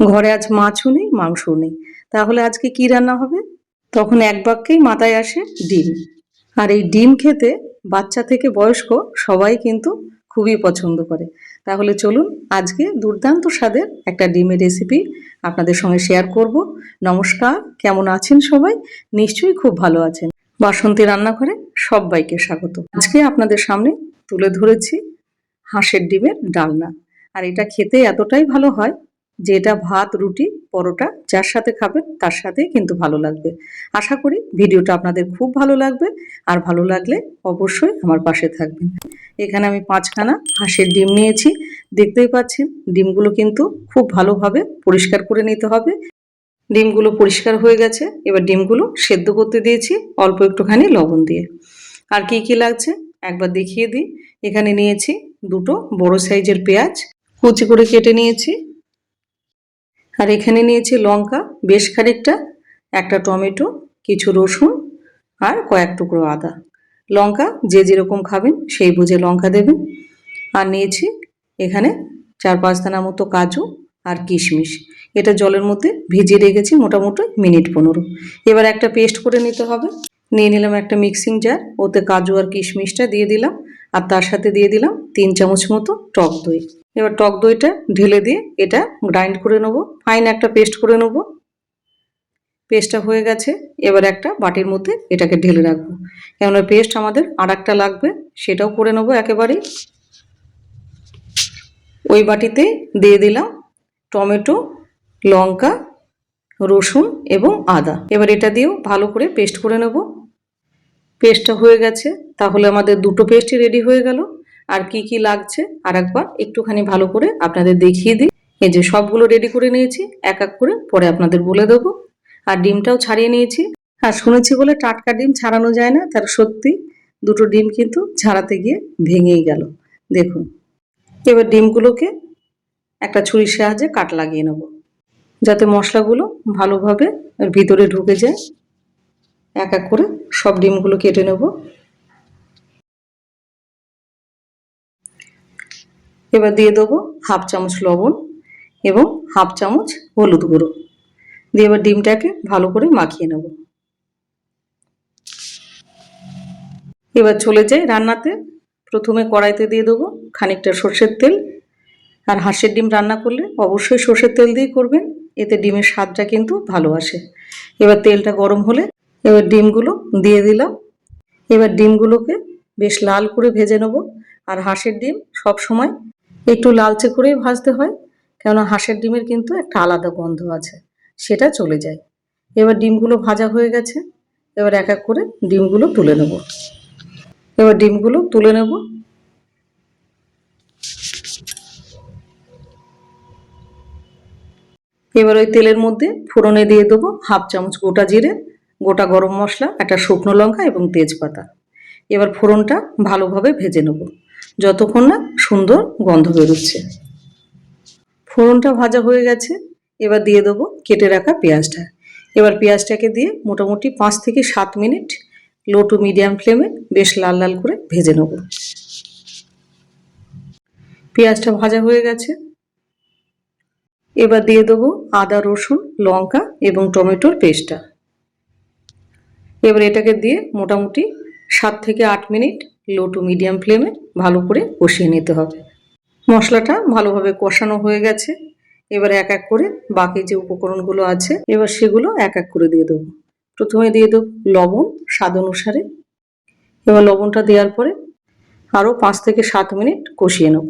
ঘরে আজ মাছও নেই, মাংসও নেই। তাহলে আজকে কি রান্না হবে? তখন এক বাক্যেই মাথায় আসে ডিম। আর এই ডিম খেতে বাচ্চা থেকে বয়স্ক সবাই কিন্তু খুবই পছন্দ করে। তাহলে চলুন আজকে দুর্দান্ত স্বাদের একটা ডিমের রেসিপি আপনাদের সঙ্গে শেয়ার করব। নমস্কার, কেমন আছেন সবাই? নিশ্চয়ই খুব ভালো আছেন। বাসন্তী রান্নাঘরে সবাইকে স্বাগত। আজকে আপনাদের সামনে তুলে ধরেছি হাঁসের ডিমের ডালনা। আর এটা খেতে এতটাই ভালো হয় যে এটা ভাত, রুটি, পরোটা, যার সাথে খাবেন তার সাথেই কিন্তু ভালো লাগবে। আশা করি ভিডিওটা আপনাদের খুব ভালো লাগবে। আর ভালো লাগলে অবশ্যই আমার পাশে থাকবেন। এখানে আমি পাঁচখানা হাঁসের ডিম নিয়েছি। দেখতেই পাচ্ছেন, ডিমগুলো কিন্তু খুব ভালোভাবে পরিষ্কার করে নিতে হবে। ডিমগুলো পরিষ্কার হয়ে গেছে। এবার ডিমগুলো সেদ্ধ করতে দিয়েছি অল্প একটুখানি লবণ দিয়ে। আর কি কি লাগছে একবার দেখিয়ে দিই। এখানে নিয়েছি দুটো বড় সাইজের পেঁয়াজ। কুচি করে কেটে নিয়েছি। আর এখানে নিয়েছি লঙ্কা, বেশ খানিকটা, একটা টমেটো, কিছু রসুন আর কয়েক টুকরো আদা। লঙ্কা যে যেরকম খাবেন সেই বুঝে লঙ্কা দেবেন। আর নিয়েছি এখানে চার পাঁচ দানা মতো কাজু আর কিশমিশ। এটা জলের মধ্যে ভিজিয়ে রেখেছি মোটামুটি মিনিট পনেরো। এবার একটা পেস্ট করে নিতে হবে। নিয়ে নিলাম একটা মিক্সিং জার, ওতে কাজু আর কিশমিশটা দিয়ে দিলাম। আর তার সাথে দিয়ে দিলাম তিন চামচ মতো টক দই। এবার টক দইটা ঢেলে দিয়ে এটা গ্রাইন্ড করে নেব। ফাইন একটা পেস্ট করে নেব। পেস্টটা হয়ে গেছে। এবার একটা বাটির মধ্যে এটাকে ঢেলে রাখব। কেননা পেস্ট আমাদের আর একটা লাগবে, সেটাও করে নেব একেবারেই। ওই বাটিতে দিয়ে দিলাম টমেটো, লঙ্কা, রসুন এবং আদা। এবার এটা দিয়েও ভালো করে পেস্ট করে নেব। পেস্টটা হয়ে গেছে। তাহলে আমাদের দুটো পেস্টই রেডি হয়ে গেল। আর কি কি লাগছে আর একবার একটুখানি ভালো করে আপনাদের দেখিয়ে দিই। এই যে সবগুলো রেডি করে নিয়েছি, এক এক করে পরে আপনাদের বলে দেবো। আর ডিমটাও ছাড়িয়ে নিয়েছি। আর শুনেছি বলে টাটকা ডিম ছাড়ানো যায় না, তার সত্যি দুটো ডিম কিন্তু ছাড়াতে গিয়ে ভেঙেই গেল। দেখুন, এবার ডিমগুলোকে একটা ছুরির সাহায্যে কাট লাগিয়ে নেব। যাতে মশলাগুলো ভালোভাবে ভিতরে ঢুকে যায়। এক এক করে সব ডিমগুলো কেটে নেব। এবার দিয়ে দেবো হাফ চামচ লবণ এবং হাফ চামচ হলুদ গুঁড়ো। দিয়ে এবার ডিমটাকে ভালো করে মাখিয়ে নেব। এবার চলে যাই রান্নাতে। প্রথমে কড়াইতে দিয়ে দেবো খানিকটা সর্ষের তেল। আর হাঁসের ডিম রান্না করলে অবশ্যই সর্ষের তেল দিয়ে করবেন, এতে ডিমের স্বাদটা কিন্তু ভালো আসে। এবার তেলটা গরম হলে এবার ডিমগুলো দিয়ে দিলাম। এবার ডিমগুলোকে বেশ লাল করে ভেজে নেব। আর হাঁসের ডিম সব সময় একটু লালচে করেই ভাজতে হয়, কেননা হাঁসের ডিমের কিন্তু একটা আলাদা গন্ধ আছে, সেটা চলে যায়। এবার ডিমগুলো ভাজা হয়ে গেছে, এবার এক এক করে ডিমগুলো তুলে নেব। এবার ডিমগুলো তুলে নেব। এবার ওই তেলের মধ্যে ফোড়নে দিয়ে দেবো হাফ চামচ গোটা জিরে, গোটা গরম মশলা, একটা শুকনো লঙ্কা এবং তেজপাতা। এবার ফোড়নটা ভালোভাবে ভেজে নেব। যতক্ষণ না সুন্দর গন্ধ বেরোচ্ছে। ফোড়নটা ভাজা হয়ে গেছে, এবার দিয়ে দেবো কেটে রাখা পেঁয়াজটা। এবার পেঁয়াজটাকে দিয়ে মোটামুটি পাঁচ থেকে সাত মিনিট লো টু মিডিয়াম ফ্লেমে বেশ লাল লাল করে ভেজে নেব। পেঁয়াজটা ভাজা হয়ে গেছে। এবার দিয়ে দেবো আদা, রসুন, লঙ্কা এবং টমেটোর পেস্টটা। এবার এটাকে দিয়ে মোটামুটি সাত থেকে আট মিনিট লো টু মিডিয়াম ফ্লেমে ভালো করে কষিয়ে নিতে হবে। মশলাটা ভালোভাবে কষানো হয়ে গেছে। এবার এক এক করে বাকি যে উপকরণগুলো আছে, এবার সেগুলো এক এক করে দিয়ে দেবো। প্রথমে দিয়ে দেবো লবণ স্বাদ অনুসারে। এবার লবণটা দেওয়ার পরে আরও পাঁচ থেকে সাত মিনিট কষিয়ে নেব।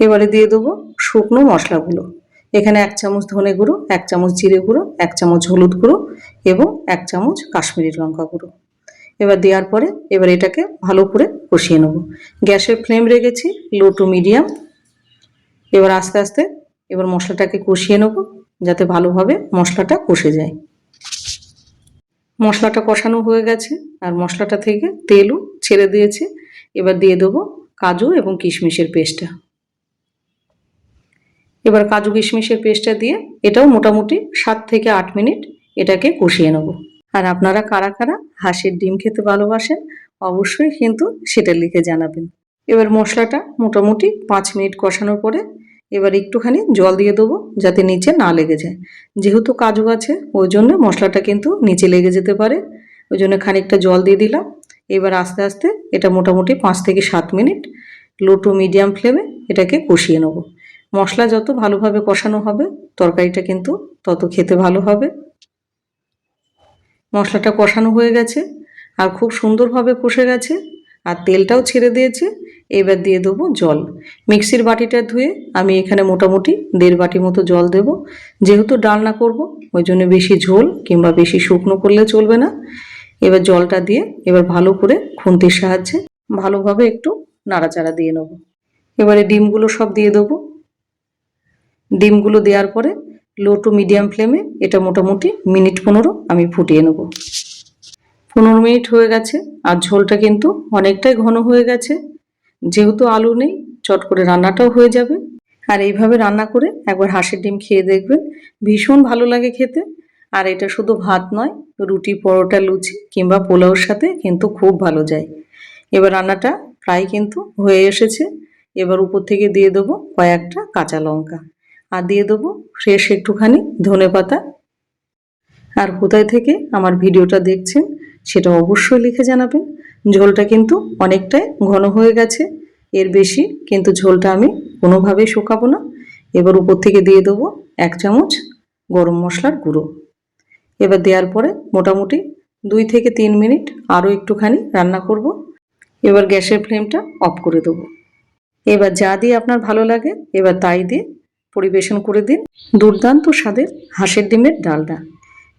এবারে দিয়ে দেবো শুকনো মশলাগুলো। এখানে এক চামচ ধনে গুঁড়ো, এক চামচ জিরে গুঁড়ো, এক চামচ হলুদ গুঁড়ো এবং এক চামচ কাশ্মীরি লঙ্কা গুঁড়ো। এবার দেওয়ার পরে এবার এটাকে ভালো করে কষিয়ে নেব। গ্যাসের ফ্লেম রেখেছি লো টু মিডিয়াম এবার আস্তে আস্তে এবার মশলাটাকে কষিয়ে নেব, যাতে ভালোভাবে মশলাটা কষে যায়। মশলাটা কষানো হয়ে গেছে, আর মশলাটা থেকে তেলও ছেড়ে দিয়েছে। এবার দিয়ে দেবো কাজু এবং কিশমিশের পেস্টটা। এবার কাজু কিশমিশের পেস্টটা দিয়ে এটাও মোটামুটি সাত থেকে আট মিনিট এটাকে কষিয়ে নেব। আর আপনারা কারা কারা হাঁসের ডিম খেতে ভালোবাসেন, অবশ্যই কিন্তু সেটা লিখে জানাবেন। এবার মশলাটা মোটামুটি পাঁচ মিনিট কষানোর পরে এবার একটুখানি জল দিয়ে দেবো যাতে নিচে না লেগে যায়। যেহেতু কাজু আছে, ওই জন্য মশলাটা কিন্তু নিচে লেগে যেতে পারে। ওই জন্য খানিকটা জল দিয়ে দিলাম। এবার আস্তে আস্তে এটা মোটামুটি পাঁচ থেকে সাত মিনিট লো টু মিডিয়াম ফ্লেমে এটাকে কষিয়ে নেব। মশলা যত ভালোভাবে কষানো হবে, তরকারিটা কিন্তু তত খেতে ভালো হবে। মশলাটা কষানো হয়ে গেছে, আর খুব সুন্দরভাবে কষে গেছে, আর তেলটাও ছেড়ে দিয়েছে। এবার দিয়ে দেবো জল। মিক্সির বাটিটা ধুয়ে আমি এখানে মোটামুটি দেড় বাটি মতো জল দেব। যেহেতু ডালনা করব, ওই জন্য বেশি ঝোল কিংবা বেশি শুকনো করলে চলবে না। এবার জলটা দিয়ে এবার ভালো করে খুন্তির সাহায্যে ভালোভাবে একটু নাড়াচাড়া দিয়ে নেব। এবারে ডিমগুলো সব দিয়ে দেবো। ডিমগুলো দেওয়ার পরে লো টু মিডিয়াম ফ্লেমে এটা মোটামুটি মিনিট পনেরো আমি ফুটিয়ে নেব। পনেরো মিনিট হয়ে গেছে আর ঝোলটা কিন্তু অনেকটাই ঘন হয়ে গেছে। যেহেতু আলু নেই, চট করে রান্নাটাও হয়ে যাবে। আর এইভাবে রান্না করে একবার হাঁসের ডিম খেয়ে দেখবেন, ভীষণ ভালো লাগে খেতে। আর এটা শুধু ভাত নয়, রুটি, পরোটা, লুচি কিংবা পোলাওর সাথে কিন্তু খুব ভালো যায়। এবার রান্নাটা প্রায় কিন্তু হয়ে এসেছে। এবার উপর থেকে দিয়ে দেবো কয়েকটা কাঁচা লঙ্কা। আর দিয়ে দেবো। ফ্রেশ একটুখানি ধনে পাতা। আর কোথায় থেকে আমার ভিডিওটা দেখছেন সেটা অবশ্যই লিখে জানাবেন। ঝোলটা কিন্তু অনেকটাই ঘন হয়ে গেছে। এর বেশি কিন্তু ঝোলটা আমি কোনোভাবেই শুকাবো না। এবার উপর থেকে দিয়ে দেবো এক চামচ গরম মশলার গুঁড়ো। এবার দেওয়ার পরে মোটামুটি দুই থেকে তিন মিনিট আরও একটুখানি রান্না করব। এবার গ্যাসের ফ্লেমটা অফ করে দেবো। এবার যা দিয়ে আপনার ভালো লাগে, এবার তাই দিয়ে পরিবেশন করে দিন দুর্দান্ত স্বাদের হাঁসের ডিমের ডালডা।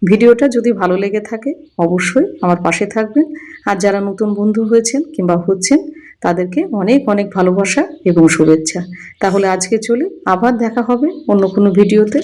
ভিডিওটা যদি ভালো লেগে থাকে, অবশ্যই আমার পাশে থাকবেন। আর যারা নতুন বন্ধু হয়েছেন কিংবা হচ্ছেন, তাদেরকে অনেক অনেক ভালোবাসা এবং শুভেচ্ছা। তাহলে আজকে চলি আবার দেখা হবে অন্য কোনো ভিডিওতে।